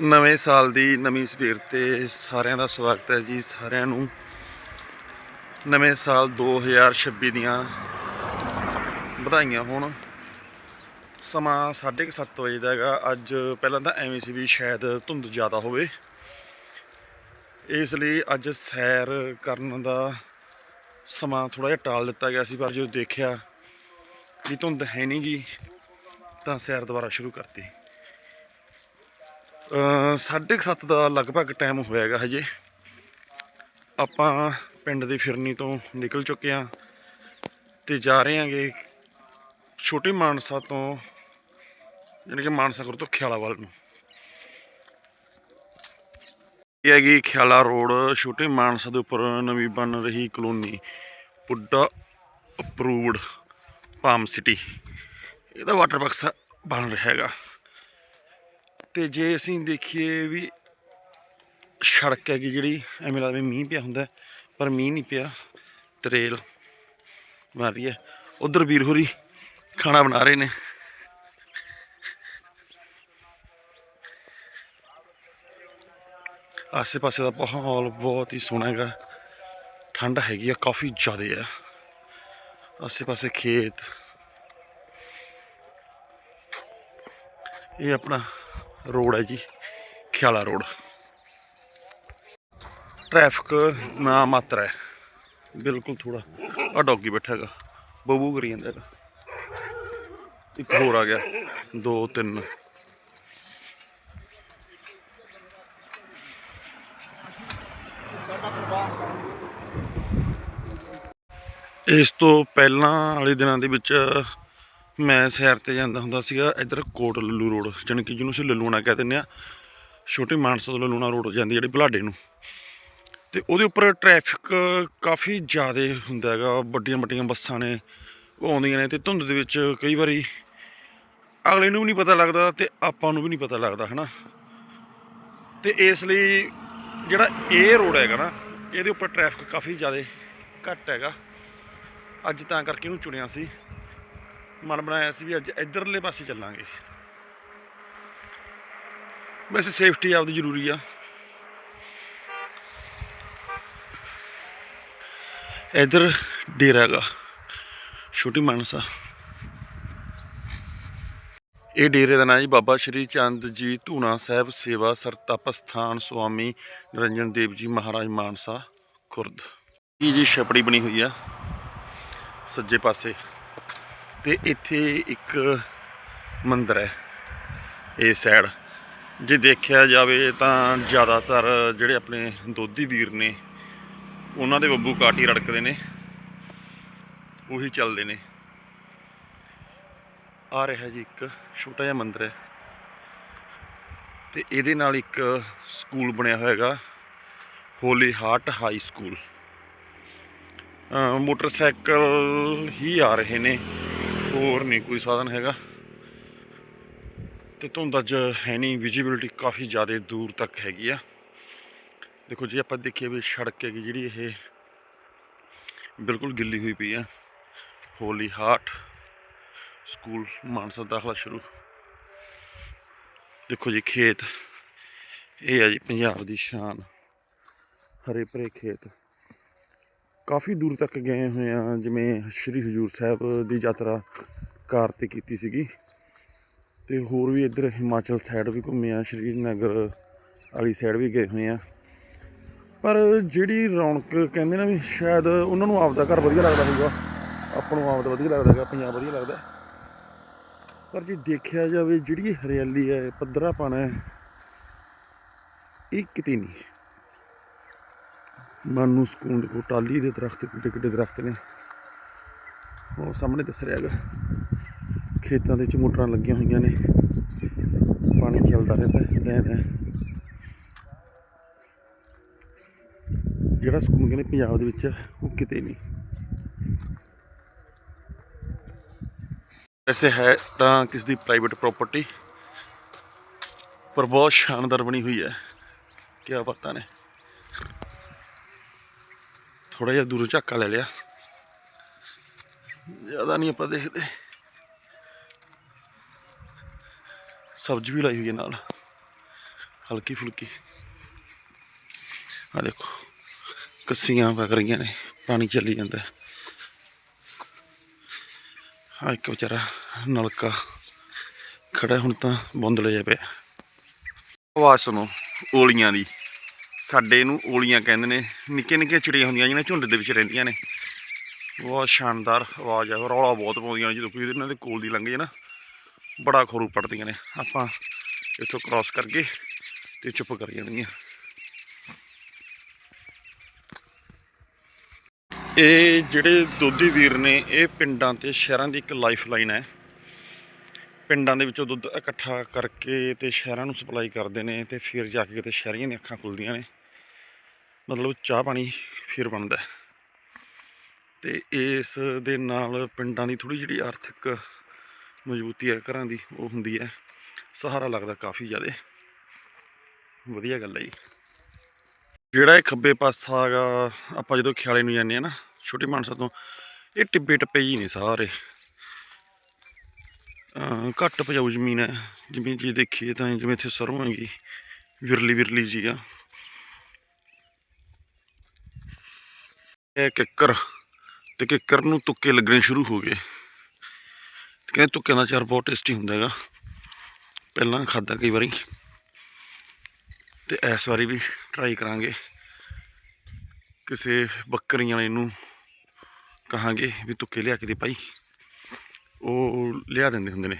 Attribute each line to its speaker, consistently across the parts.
Speaker 1: ਨਵੇਂ ਸਾਲ ਦੀ ਨਵੀਂ ਸਵੇਰ ਤੇ ਸਾਰਿਆਂ ਦਾ ਸਵਾਗਤ ਹੈ ਜੀ ਸਾਰਿਆਂ ਨੂੰ। ਨਵੇਂ ਸਾਲ 2026 ਦੀਆਂ ਵਧਾਈਆਂ ਹੋਣ। ਸਮਾਂ 7:30 ਵਜੇ ਦਾ ਹੈਗਾ। ਅੱਜ ਪਹਿਲਾਂ ਤਾਂ ਐਵੇਂ ਸੀ ਵੀ ਸ਼ਾਇਦ ਧੁੰਦ ਜ਼ਿਆਦਾ ਹੋਵੇ। ਇਸ ਲਈ ਅੱਜ ਸੈਰ ਕਰਨ ਦਾ ਸਮਾਂ ਥੋੜਾ ਜਿਹਾ ਟਾਲ ਦਿੱਤਾ ਗਿਆ ਸੀ, ਪਰ ਜਦੋਂ ਦੇਖਿਆ ਵੀ ਧੁੰਦ ਹੈ ਨਹੀਂ ਗੀ ਤਾਂ ਸੈਰ ਦੁਬਾਰਾ ਸ਼ੁਰੂ ਕਰਤੀ। ਅ, ਸਾਢੇ ਕੁ ਸੱਤ ਦਾ ਲਗਭਗ ਟਾਈਮ ਹੋਇਆਗਾ ਹਜੇ। ਆਪਾਂ ਪਿੰਡ ਦੀ ਫਿਰਨੀ ਤੋਂ ਨਿਕਲ ਚੁੱਕੇ ਹਾਂ ਤੇ ਜਾ ਰਹੇ ਹਾਂਗੇ ਛੋਟੇ ਮਾਨਸਾ ਤੋਂ ਯਾਨੀ ਕਿ ਮਾਨਸਾ ਗੁਰ ਤੋਂ ਖਿਆਲਾ ਵੱਲ ਨੂੰ। ਇਹ ਹੈਗੀ ਖਿਆਲਾ ਰੋਡ ਛੋਟੇ ਮਾਨਸਾ ਦੇ ਉੱਪਰ ਨਵੀਂ ਬਣ ਰਹੀ colony PUDA approved palm city. ਇਹਦਾ ਵਾਟਰ ਬਕਸਾ ਬਣ ਰਿਹਾ ਹੈਗਾ। ਤੇ ਜੇ ਅਸੀਂ ਦੇਖੀਏ ਵੀ ਸੜਕ ਹੈਗੀ ਜਿਹੜੀ, ਐਵੇਂ ਲੱਗਦਾ ਮੀਂਹ ਪਿਆ ਹੁੰਦਾ ਪਰ ਮੀਂਹ ਨਹੀਂ ਪਿਆ। ਤਰੇਲ ਮਾਰ ਰਹੀ ਹੈ। ਉਧਰ ਵੀਰ ਹੋਰੀ ਖਾਣਾ ਬਣਾ ਰਹੇ ਨੇ। ਆਸੇ ਪਾਸੇ ਦਾ ਮਾਹੌਲ ਬਹੁਤ ਹੀ ਸੋਹਣਾ ਹੈਗਾ। ਠੰਡ ਹੈਗੀ ਆ, ਕਾਫੀ ਜ਼ਿਆਦਾ ਆ। ਆਸੇ ਪਾਸੇ ਖੇਤ। ਇਹ ਆਪਣਾ ਰੋਡ ਹੈ ਜੀ, ਖਿਆਲਾ ਰੋਡ। ਟ੍ਰੈਫਿਕ ਨਾ ਮਾਤਰ ਹੈ। ਬਿਲਕੁਲ ਥੋੜਾ ਆ ਡੌਗੀ ਬੈਠਾ ਹੈਗਾ, ਬਬੂ ਕਰੀ ਜਾਂਦਾ ਹੈਗਾ। ਇੱਕ ਹੋਰ ਆ ਗਿਆ, ਦੋ, ਤਿੰਨ। ਇਸ ਤੋਂ ਪਹਿਲਾਂ ਵਾਲੇ ਦਿਨਾਂ ਦੇ ਵਿੱਚ ਮੈਂ ਸੈਰ ਤੇ ਜਾਂਦਾ ਹੁੰਦਾ ਸੀਗਾ, ਇੱਧਰ ਕੋਟ ਲੱਲੂ ਰੋਡ, ਜਾਣੀ ਕਿ ਜਿਹਨੂੰ ਅਸੀਂ ਲੱਲੂਣਾ ਕਹਿ ਦਿੰਦੇ ਆ। ਛੋਟੇ ਮਾਨਸਾ ਤੋਂ ਲੱਲੂਣਾ ਰੋਡ ਜਾਂਦੀ ਜਿਹੜੀ ਬਲਾਡੇ ਨੂੰ। ਤੇ ਉਹਦੇ ਉੱਪਰ ਟ੍ਰੈਫਿਕ ਕਾਫੀ ਜ਼ਿਆਦਾ ਹੁੰਦਾ ਹੈਗਾ, ਵੱਡੀਆਂ ਵੱਡੀਆਂ ਬੱਸਾਂ ਨੇ, ਉਹ ਆਉਂਦੀਆਂ ਨੇ ਤੇ ਧੁੰਦ ਦੇ ਵਿੱਚ ਕਈ ਵਾਰੀ ਅਗਲੇ ਨੂੰ ਵੀ ਨਹੀਂ ਪਤਾ ਲੱਗਦਾ ਤੇ ਆਪਾਂ ਨੂੰ ਵੀ ਨਹੀਂ ਪਤਾ ਲੱਗਦਾ, ਹਨਾ। ਤੇ ਇਸ ਲਈ ਜਿਹੜਾ ਇਹ ਰੋਡ ਹੈਗਾ ਨਾ, ਇਹਦੇ ਉੱਪਰ ਟ੍ਰੈਫਿਕ ਕਾਫੀ ਜ਼ਿਆਦਾ ਘੱਟ ਹੈਗਾ। ਅੱਜ ਤਾਂ ਕਰਕੇ ਇਹਨੂੰ ਚੁਣਿਆ ਸੀ। ਮਨ ਬਣਾਇਆ ਸੀ ਵੀ ਅੱਜ ਇਧਰਲੇ ਪਾਸੇ ਚੱਲਾਂਗੇ। ਵੈਸੇ ਸੇਫਟੀ ਆਪਦੀ ਜ਼ਰੂਰੀ ਆ। ਇਧਰ ਡੇਰਾ ਹੈਗਾ, ਛੋਟੀ ਮਾਨਸਾ। ਇਹ ਡੇਰੇ ਦਾ ਨਾਂ ਜੀ ਬਾਬਾ ਸ਼੍ਰੀ ਚੰਦ ਜੀ ਧੂਣਾ ਸਾਹਿਬ ਸੇਵਾ ਸਰਤਪ ਸਥਾਨ ਸੁਆਮੀ ਨਿਰੰਜਨ ਦੇਵ ਜੀ ਮਹਾਰਾਜ ਮਾਨਸਾ, ਖੁਰਦ। ਇਹ ਜੀ ਛਪੜੀ ਬਣੀ ਹੋਈ ਆ, ਸੱਜੇ ਪਾਸੇ। ਤੇ ਇੱਥੇ ਇੱਕ ਮੰਦਿਰ ਹੈ, ਇਹ ਸਾਈਡ ਜੇ ਦੇਖਿਆ ਜਾਵੇ ਤਾਂ ਜ਼ਿਆਦਾਤਰ ਜਿਹੜੇ ਆਪਣੇ ਦੋਧੀ ਵੀਰ ਨੇ, ਉਹਨਾਂ ਦੇ ਬੱਬੂ ਕਾਟੀ ਰੜਕਦੇ ਨੇ, ਉਹੀ ਚੱਲਦੇ ਨੇ। ਆ ਰਿਹਾ ਜੀ ਇੱਕ ਛੋਟਾ ਜਿਹਾ ਮੰਦਿਰ ਹੈ, ਤੇ ਇਹਦੇ ਨਾਲ ਇੱਕ ਸਕੂਲ ਬਣਿਆ ਹੋਇਆ ਹੈਗਾ, holy heart high school. Motorcycle ਹੀ ਆ ਰਹੇ ਨੇ। ਹੋਰ ਨਹੀਂ ਕੋਈ ਸਾਧਨ ਹੈਗਾ। ਤੇ ਧੁੰਦ ਅੱਜ ਹੈ ਨਹੀਂ ਵਿਜੀਬਿਲਿਟੀ ਕਾਫੀ ਜ਼ਿਆਦਾ ਦੂਰ ਤੱਕ ਹੈਗੀ ਆ। ਦੇਖੋ ਜੇ, ਆਪਾਂ ਦੇਖੀਏ ਵੀ ਸੜਕ ਹੈਗੀ ਜਿਹੜੀ ਇਹ ਬਿਲਕੁਲ ਗਿੱਲੀ ਹੋਈ ਪਈ ਆ। ਹੋਲੀ ਹਾਰਟ ਸਕੂਲ ਮਾਨਸਾ ਦਾਖਲਾ ਸ਼ੁਰੂ। ਦੇਖੋ ਜੀ, ਖੇਤ। ਇਹ ਆ ਜੀ, ਪੰਜਾਬ ਦੀ ਸ਼ਾਨ। ਹਰੇ ਭਰੇ ਖੇਤ। ਕਾਫੀ ਦੂਰ ਤੱਕ ਗਏ ਹੋਏ ਆ, ਜਿਵੇਂ ਸ਼੍ਰੀ ਹਜੂਰ ਸਾਹਿਬ ਦੀ ਯਾਤਰਾ ਕਾਰ ਤੇ ਕੀਤੀ ਸੀਗੀ। ਤੇ ਹੋਰ ਵੀ ਇੱਧਰ ਹਿਮਾਚਲ ਸਾਈਡ ਵੀ ਘੁੰਮੇ ਆ, ਸ਼੍ਰੀਨਗਰ ਵਾਲੀ ਸਾਈਡ ਵੀ ਗਏ ਹੋਏ ਆ। ਪਰ ਜਿਹੜੀ ਰੌਣਕ ਕਹਿੰਦੇ ਨਾ ਵੀ ਸ਼ਾਇਦ ਉਹਨਾਂ ਨੂੰ ਆਪਦਾ ਘਰ ਵਧੀਆ ਲੱਗਦਾ ਹੋਊਗਾ, ਆਪਾਂ ਨੂੰ ਆਪਦਾ ਵਧੀਆ ਲੱਗਦਾ ਹੈਗਾ, ਪੰਜਾਬ ਵਧੀਆ ਲੱਗਦਾ ਪਰ ਜੇ ਦੇਖਿਆ ਜਾਵੇ ਜਿਹੜੀ ਹਰਿਆਲੀ ਹੈ ਪੱਧਰਾਪਣ ਹੈ, ਇਹ ਕਿਤੇ ਨਹੀਂ। ਮਨ ਨੂੰ ਸਕੂਨ ਦੇਖੋ ਟਾਲੀ ਦੇ ਦਰਖਤ ਕਿੱਡੇ ਕਿੱਡੇ ਦਰਖਤ ਨੇ। ਉਹ ਸਾਹਮਣੇ ਦਿਸ ਰਿਹਾ ਹੈਗਾ ਖੇਤਾਂ ਦੇ ਵਿੱਚ ਮੋਟਰਾਂ ਲੱਗੀਆਂ ਹੋਈਆਂ ਨੇ। ਪਾਣੀ ਚੱਲਦਾ ਰਹਿੰਦਾ ਹੈ ਲੈਣ ਜਿਹੜਾ ਸਕੂਨ ਕਹਿੰਦੇ ਪੰਜਾਬ ਦੇ ਵਿੱਚ ਹੈ, ਉਹ ਕਿਤੇ ਨਹੀਂ। ਵੈਸੇ ਹੈ ਤਾਂ ਕਿਸ ਦੀ ਪ੍ਰਾਈਵੇਟ ਪ੍ਰਾਪਰਟੀ ਪਰ ਬਹੁਤ ਸ਼ਾਨਦਾਰ ਬਣੀ ਹੋਈ ਹੈ। ਕੀ ਬਾਤਾਂ ਨੇ। ਥੋੜਾ ਜਿਹਾ ਦੂਰੋਂ ਝਾਕਾ ਲੈ ਲਿਆ। ਜ਼ਿਆਦਾ ਨਹੀਂ ਆਪਾਂ ਦੇਖਦੇ। ਸਬਜ਼ੀ ਵੀ ਲਾਈ ਹੋਈ ਹੈ ਨਾਲ। ਹਲਕੀ ਫੁਲਕੀ। ਆ ਦੇਖੋ, ਕੱਸੀਆਂ ਵਗ ਰਹੀਆਂ ਨੇ, ਪਾਣੀ ਚੱਲੀ ਜਾਂਦਾ। ਆ ਇੱਕ ਵਿਚਾਰਾ ਨਲਕਾ ਖੜਾ ਹੁਣ ਤਾਂ ਬੁੰਦਲੇ ਜਾ ਪਿਆ। ਆਵਾਜ਼ ਸੁਣੋ, ਓਲੀਆਂ ਦੀ। ਸਾਡੇ ਨੂੰ ਓਲੀਆਂ ਕਹਿੰਦੇ ਨੇ, ਨਿੱਕੇ ਨਿੱਕੇ ਚਿੜੀਆਂ ਹੁੰਦੀਆਂ ਜਿਹੜੀਆਂ ਝੁੰਡ ਦੇ ਵਿੱਚ ਰਹਿੰਦੀਆਂ ਨੇ। ਬਹੁਤ ਸ਼ਾਨਦਾਰ ਆਵਾਜ਼ ਆ, ਰੌਲਾ ਬਹੁਤ ਪਾਉਂਦੀਆਂ ਜਦੋਂ ਕੋਈ ਇਹਨਾਂ ਦੇ ਕੋਲ ਦੀ ਲੰਘ ਜੇ ਨਾ, ਬੜਾ ਖੋਰੂ ਪੜਦੀਆਂ ਨੇ। ਆਪਾਂ ਇੱਥੋਂ ਕ੍ਰਾਸ ਕਰਕੇ ਤੇ ਚੁੱਪ ਕਰ ਜਾਂਦੀਆਂ ਇਹ ਜਿਹੜੇ ਦੋਧੀ ਵੀਰ ਨੇ, ਇਹ ਪਿੰਡਾਂ ਤੇ ਸ਼ਹਿਰਾਂ ਦੀ ਇੱਕ ਲਾਈਫ ਲਾਈਨ ਹੈ। ਪਿੰਡਾਂ ਦੇ ਵਿੱਚੋਂ ਦੁੱਧ ਇਕੱਠਾ ਕਰਕੇ ਤੇ ਸ਼ਹਿਰਾਂ ਨੂੰ ਸਪਲਾਈ ਕਰਦੇ ਨੇ ਤੇ ਫਿਰ ਜਾ ਕੇ ਕਿਤੇ ਸ਼ਹਿਰੀਆਂ ਦੀਆਂ ਅੱਖਾਂ ਖੁੱਲਦੀਆਂ ਨੇ। ਮਤਲਬ ਚਾਹ ਪਾਣੀ ਫਿਰ ਬਣਦਾ ਹੈ। ਤੇ ਇਸ ਦੇ ਨਾਲ ਪਿੰਡਾਂ ਦੀ ਥੋੜੀ ਜਿਹੜੀ ਆਰਥਿਕ ਮਜ਼ਬੂਤੀ ਹੈ, ਘਰਾਂ ਦੀ, ਉਹ ਹੁੰਦੀ ਹੈ। ਸਹਾਰਾ ਲੱਗਦਾ ਕਾਫੀ ਜ਼ਿਆਦਾ। ਵਧੀਆ ਗੱਲ ਹੈ ਜੀ। ਜਿਹੜਾ ਇਹ ਖੱਬੇ ਪਾਸਾ ਹੈਗਾ, ਆਪਾਂ ਜਦੋਂ ਖਿਆਲੇ ਨੂੰ ਜਾਂਦੇ ਆ ਨਾ, ਛੋਟੇ ਮਾਨਸਾ ਤੋਂ, ਇਹ ਟਿੱਬੇ ਟੱਪੇ ਹੀ ਨੇ ਸਾਰੇ। ਘੱਟ ਉਪਜਾਊ ਜ਼ਮੀਨ ਹੈ। ਜਿਵੇਂ ਜੀ ਦੇਖੀਏ ਤਾਂ ਜਿਵੇਂ ਇੱਥੇ ਸਰੋਂ ਹੈਗੀ ਵਿਰਲੀ ਵਿਰਲੀ ਜੀ ਆ। ਇਹ ਕਿੱਕਰ ਤੇ ਕਿੱਕਰ ਨੂੰ ਤੁੱਕੇ ਲੱਗਣੇ ਸ਼ੁਰੂ ਹੋ ਗਏ। ਕਹਿੰਦੇ ਤੁੱਕਿਆਂ ਦਾ ਚਾਰ ਬਹੁਤ ਟੇਸਟੀ ਹੁੰਦਾ ਹੈਗਾ। ਪਹਿਲਾਂ ਖਾਦਾ ਕਈ ਵਾਰੀ। ਤੇ ਇਸ ਵਾਰੀ ਵੀ ਟਰਾਈ ਕਰਾਂਗੇ। ਕਿਸੇ ਬੱਕਰੀਆਂ ਵਾਲੇ ਨੂੰ ਕਹਾਂਗੇ ਵੀ ਤੁੱਕੇ ਲਿਆ ਕੇ ਦੇ ਭਾਈ। ਉਹ ਲਿਆ ਦਿੰਦੇ ਹੁੰਦੇ ਨੇ।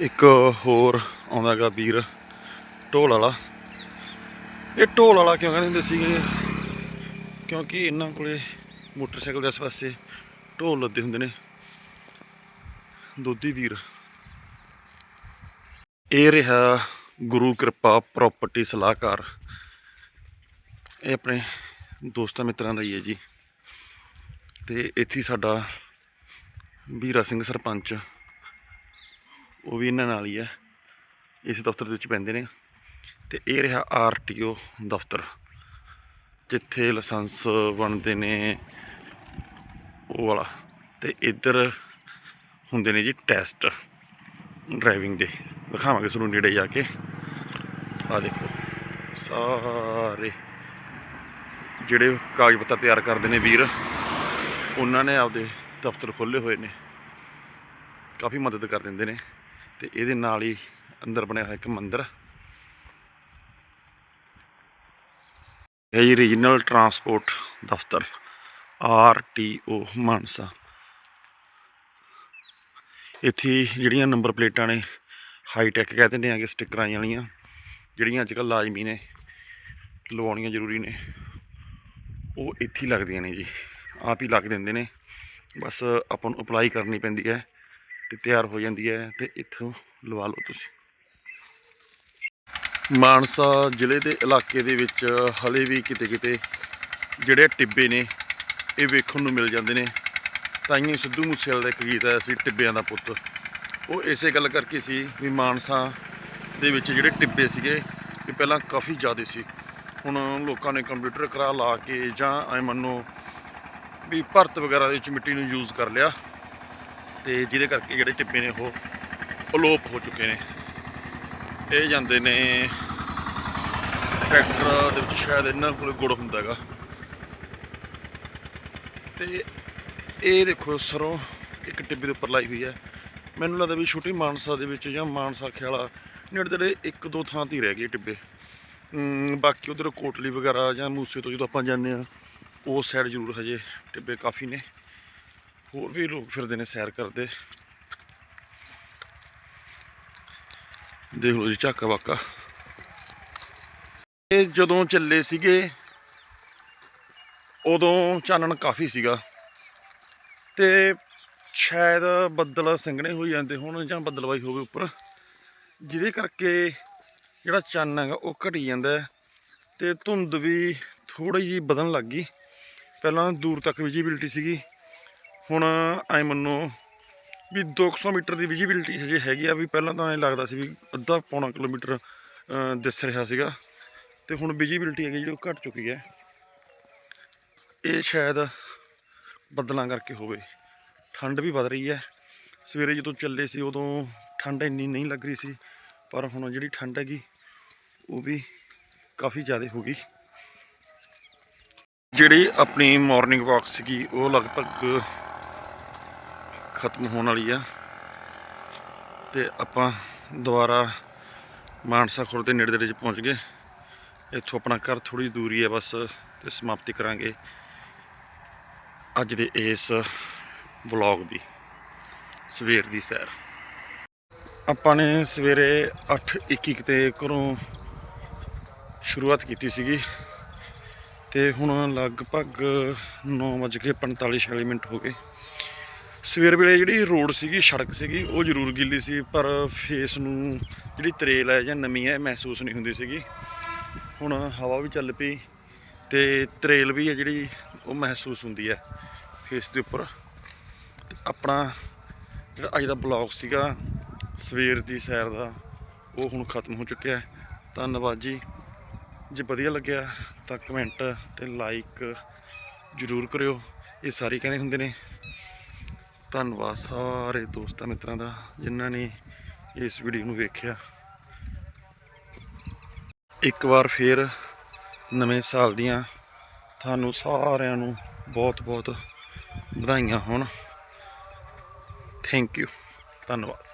Speaker 1: ਇੱਕ ਹੋਰ ਆਉਂਦਾਗਾ ਵੀਰ ਢੋਲ ਵਾਲਾ। ਇਹ ਢੋਲ ਵਾਲਾ ਕਿਉਂ ਕਹਿੰਦੇ ਹੁੰਦੇ ਸੀਗੇ? ਕਿਉਂਕਿ ਇਹਨਾਂ ਕੋਲੇ ਮੋਟਰਸਾਈਕਲ ਦੇ ਇਸ ਪਾਸੇ ਢੋਲ ਲੱਦੇ ਹੁੰਦੇ ਨੇ। ਦੋਧੀ ਵੀਰ। ਇਹ ਰਿਹਾ ਗੁਰੂ ਕਿਰਪਾ ਪ੍ਰਾਪਰਟੀ ਸਲਾਹਕਾਰ। ਇਹ ਆਪਣੇ ਦੋਸਤਾਂ ਮਿੱਤਰਾਂ ਦਾ ਹੀ ਹੈ ਜੀ। ਤੇ ਇੱਥੇ ਸਾਡਾ ਵੀਰਾ ਸਿੰਘ ਸਰਪੰਚ, ਉਹ ਵੀ ਇਹਨਾਂ ਨਾਲ ਹੀ ਹੈ। ਇਸ ਦਫ਼ਤਰ ਦੇ ਵਿੱਚ ਪੈਂਦੇ ਨੇ। ਤੇ ਇਹ ਰਿਹਾ ਆਰਟੀਓ ਦਫ਼ਤਰ। ਜਿੱਥੇ ਲਾਇਸੈਂਸ ਬਣਦੇ ਨੇ, ਉਹ ਵਾਲਾ। ਤੇ ਇੱਧਰ ਹੁੰਦੇ ਨੇ ਜੀ ਟੈਸਟ ਡਰਾਈਵਿੰਗ ਦੇ। ਦਿਖਾਵਾਂਗੇ ਤੁਹਾਨੂੰ ਨੇੜੇ ਜਾ ਕੇ। ਆ ਦੇਖੋ, ਸਾਰੇ ਜਿਹੜੇ ਕਾਗਜ਼ ਪੱਤਰ ਤਿਆਰ ਕਰਦੇ ਨੇ ਵੀਰ, ਉਹਨਾਂ ਨੇ ਆਪਦੇ ਦਫ਼ਤਰ ਖੋਲ੍ਹੇ ਹੋਏ ਨੇ। ਕਾਫੀ ਮਦਦ ਕਰ ਦਿੰਦੇ ਨੇ। ਤੇ ਇਹਦੇ ਨਾਲ ਹੀ ਅੰਦਰ ਬਣਿਆ ਹੋਇਆ ਇੱਕ ਮੰਦਿਰ। ਇਹ ਜੀ ਰੀਜਨਲ ਟਰਾਂਸਪੋਰਟ ਦਫ਼ਤਰ ਆਰ ਟੀ ਓ ਮਾਨਸਾ ਇੱਥੇ ਜਿਹੜੀਆਂ ਨੰਬਰ ਪਲੇਟਾਂ ਨੇ ਹਾਈ ਟੈਕ ਕਹਿ ਦਿੰਦੇ ਆਗੇ ਸਟਿੱਕਰਾਂ ਵਾਲੀਆਂ, ਜਿਹੜੀਆਂ ਅੱਜ ਕੱਲ੍ਹ ਲਾਜ਼ਮੀ ਨੇ, ਲਵਾਉਣੀਆਂ ਜ਼ਰੂਰੀ ਨੇ, ਉਹ ਇੱਥੇ ਹੀ ਲੱਗਦੀਆਂ ਨੇ ਜੀ। ਆਪ ਹੀ ਲੱਗ ਦਿੰਦੇ ਨੇ। ਬਸ ਆਪਾਂ ਨੂੰ ਅਪਲਾਈ ਕਰਨੀ ਪੈਂਦੀ ਹੈ ਤੇ ਤਿਆਰ ਹੋ ਜਾਂਦੀ ਹੈ ਤੇ ਇੱਥੋਂ ਲਵਾ ਲਓ ਤੁਸੀਂ। ਮਾਨਸਾ ਜ਼ਿਲ੍ਹੇ ਦੇ ਇਲਾਕੇ ਦੇ ਵਿੱਚ ਹਲੇ ਵੀ ਕਿਤੇ ਕਿਤੇ ਜਿਹੜੇ ਟਿੱਬੇ ਨੇ, ਇਹ ਵੇਖਣ ਨੂੰ ਮਿਲ ਜਾਂਦੇ ਨੇ। ਤਾਈਂ ਸਿੱਧੂ ਮੂਸੇਵਾਲੇ ਦਾ ਇੱਕ ਗੀਤ ਆਇਆ ਸੀ, ਟਿੱਬਿਆਂ ਦਾ ਪੁੱਤ। ਉਹ ਇਸੇ ਗੱਲ ਕਰਕੇ ਸੀ ਵੀ ਮਾਨਸਾ ਦੇ ਵਿੱਚ ਜਿਹੜੇ ਟਿੱਬੇ ਸੀਗੇ, ਇਹ ਪਹਿਲਾਂ ਕਾਫੀ ਜ਼ਿਆਦਾ ਸੀ। ਹੁਣ ਲੋਕਾਂ ਨੇ ਕੰਪਿਊਟਰ ਕਰਾ ਲਾ ਕੇ ਜਾਂ ਐ ਮੰਨੋ ਵੀ ਭਰਤ ਵਗੈਰਾ ਦੇ ਵਿੱਚ ਮਿੱਟੀ ਨੂੰ ਯੂਜ਼ ਕਰ ਲਿਆ ਤੇ ਜਿਹਦੇ ਕਰਕੇ ਜਿਹੜੇ ਟਿੱਬੇ ਨੇ ਉਹ ਅਲੋਪ ਹੋ ਚੁੱਕੇ ਨੇ। ਇਹ ਜਾਂਦੇ ਨੇ ਟਰੈਕਟਰ ਦੇ ਵਿੱਚ ਸ਼ਾਇਦ ਇਹਨਾਂ ਕੋਲ ਗੁੜ ਹੁੰਦਾ ਹੈਗਾ। ਤੇ ਇਹ ਦੇਖੋ ਸਰੋਂ ਇੱਕ ਟਿੱਬੇ ਦੇ ਉੱਪਰ ਲਾਈ ਹੋਈ ਹੈ। ਮੈਨੂੰ ਲੱਗਦਾ ਵੀ ਛੋਟੀ ਮਾਨਸਾ ਦੇ ਵਿੱਚ ਜਾਂ ਮਾਨਸਾ ਖਿਆਲਾ ਨੇੜੇ ਤੇੜੇ ਇੱਕ ਦੋ ਥਾਂ ਤੇ ਹੀ ਰਹਿ ਗਏ ਟਿੱਬੇ। ਬਾਕੀ ਉਧਰ ਕੋਟਲੀ ਵਗੈਰਾ ਜਾਂ ਮੂਸੇ ਤੋਂ ਜਦੋਂ ਆਪਾਂ ਜਾਂਦੇ ਆ ਉਸ ਸਾਈਡ ਜ਼ਰੂਰ ਹਜੇ ਟਿੱਬੇ ਕਾਫੀ ਨੇ। ਹੋਰ ਵੀ ਲੋਕ ਫਿਰਦੇ ਨੇ ਸੈਰ ਕਰਦੇ। ਦੇਖ ਲਓ ਜੀ, ਝਾਕਾ ਵਾਕਾ। ਇਹ ਜਦੋਂ ਚੱਲੇ ਸੀਗੇ, ਉਦੋਂ ਚਾਨਣ ਕਾਫੀ ਸੀਗਾ। ਤੇ ਸ਼ਾਇਦ ਬੱਦਲ ਸੰਘਣੇ ਹੋਈ ਜਾਂਦੇ ਹੋਣ ਜਾਂ ਬੱਦਲਵਾਈ ਹੋਵੇ ਉੱਪਰ। ਜਿਹਦੇ ਕਰਕੇ ਜਿਹੜਾ ਚੰਨ ਹੈਗਾ, ਉਹ ਘਟੀ ਜਾਂਦਾ ਹੈ ਤੇ ਧੁੰਦ ਵੀ ਥੋੜੀ ਜਿਹੀ ਵਧਣ ਲੱਗ ਗਈ। ਪਹਿਲਾਂ ਦੂਰ ਤੱਕ ਵਿਜੀਬਿਲਟੀ ਸੀਗੀ। ਹੁਣ ਐ ਮੰਨੋ ਵੀ 200 ਮੀਟਰ ਦੀ ਵਿਜੀਬਿਲਟੀ ਹਜੇ ਹੈਗੀ ਆ, ਵੀ ਪਹਿਲਾਂ ਤਾਂ ਐ ਲੱਗਦਾ ਸੀ ਵੀ ਅੱਧਾ ਪੌਣਾ ਕਿਲੋਮੀਟਰ ਦਿਸ ਰਿਹਾ ਸੀਗਾ। ਤੇ ਹੁਣ ਵਿਜੀਬਿਲਟੀ ਹੈਗੀ ਜਿਹੜੀ ਉਹ ਘਟ ਚੁੱਕੀ ਹੈ। ਇਹ ਸ਼ਾਇਦ ਬੱਦਲਾਂ ਕਰਕੇ ਹੋਵੇ। ਠੰਡ ਵੀ ਵੱਧ ਰਹੀ ਹੈ। ਸਵੇਰੇ ਜਦੋਂ ਚੱਲੇ ਸੀ, ਉਦੋਂ ਠੰਡ ਇੰਨੀ ਨਹੀਂ ਲੱਗ ਰਹੀ ਸੀ, ਪਰ ਹੁਣ ਜਿਹੜੀ ਠੰਡ ਹੈਗੀ, ਉਹ ਵੀ ਕਾਫੀ ਜ਼ਿਆਦਾ ਹੋ ਗਈ। ਜਿਹੜੀ ਆਪਣੀ ਮਾਰਨਿੰਗ ਵਾਕ ਸੀਗੀ, ਉਹ ਲਗਭਗ ਖਤਮ ਹੋਣ ਵਾਲੀ ਆ। ਤੇ ਆਪਾਂ ਦੁਬਾਰਾ ਮਾਨਸਾ ਖੁਰ ਦੇ ਨੇੜੇ ਦੇ 'ਚ ਪਹੁੰਚ ਗਏ। ਇੱਥੋਂ ਆਪਣਾ ਘਰ ਥੋੜੀ ਦੂਰੀ ਹੈ ਬਸ, ਤੇ ਸਮਾਪਤੀ ਕਰਾਂਗੇ ਅੱਜ ਦੇ ਇਸ ਵਲੌਗ ਦੀ, ਸਵੇਰ ਦੀ ਸੈਰ। ਆਪਾਂ ਨੇ ਸਵੇਰੇ 8:21 ਤੇ ਘਰੋਂ ਸ਼ੁਰੂਆਤ ਕੀਤੀ ਸੀਗੀ, ਤੇ ਹੁਣ ਲਗਭਗ 9:45 46 ਮਿੰਟ ਹੋ ਗਏ। ਸਵੇਰ ਵੇਲੇ ਜਿਹੜੀ ਰੋਡ ਸੀਗੀ, ਸੜਕ ਸੀਗੀ, ਉਹ ਜ਼ਰੂਰ ਗਿੱਲੀ ਸੀ, ਪਰ ਫੇਸ ਨੂੰ ਜਿਹੜੀ ਤਰੇਲ ਹੈ ਜਾਂ ਨਮੀ ਹੈ, ਮਹਿਸੂਸ ਨਹੀਂ ਹੁੰਦੀ ਸੀਗੀ। ਹੁਣ ਹਵਾ ਵੀ ਚੱਲ ਪਈ ਤੇ ਤਰੇਲ ਵੀ ਹੈ ਜਿਹੜੀ, ਉਹ ਮਹਿਸੂਸ ਹੁੰਦੀ ਹੈ ਫੇਸ ਦੇ ਉੱਪਰ। ਤੇ ਆਪਣਾ ਜਿਹੜਾ ਅੱਜ ਦਾ ਬਲੌਗ ਸੀਗਾ, ਸਵੇਰ ਦੀ ਸੈਰ ਦਾ, ਉਹ ਹੁਣ ਖਤਮ ਹੋ ਚੁੱਕਿਆ ਹੈ। ਧੰਨਵਾਦ ਜੀ। ਜੇ ਵਧੀਆ ਲੱਗਿਆ ਤਾਂ ਕਮੈਂਟ ਤੇ ਲਾਈਕ ਜ਼ਰੂਰ ਕਰਿਓ। ਇਹ ਸਾਰੇ ਕਹਿੰਦੇ ਹੁੰਦੇ ਨੇ। ਧੰਨਵਾਦ ਸਾਰੇ ਦੋਸਤਾਂ ਮਿੱਤਰਾਂ ਦਾ ਜਿਨ੍ਹਾਂ ਨੇ ਇਸ ਵੀਡੀਓ ਨੂੰ ਵੇਖਿਆ। ਇੱਕ ਵਾਰ ਫੇਰ ਨਵੇਂ ਸਾਲ ਦੀਆਂ ਤੁਹਾਨੂੰ ਸਾਰਿਆਂ ਨੂੰ ਬਹੁਤ ਬਹੁਤ ਵਧਾਈਆਂ ਹੋਣ। ਥੈਂਕ ਯੂ ਧੰਨਵਾਦ।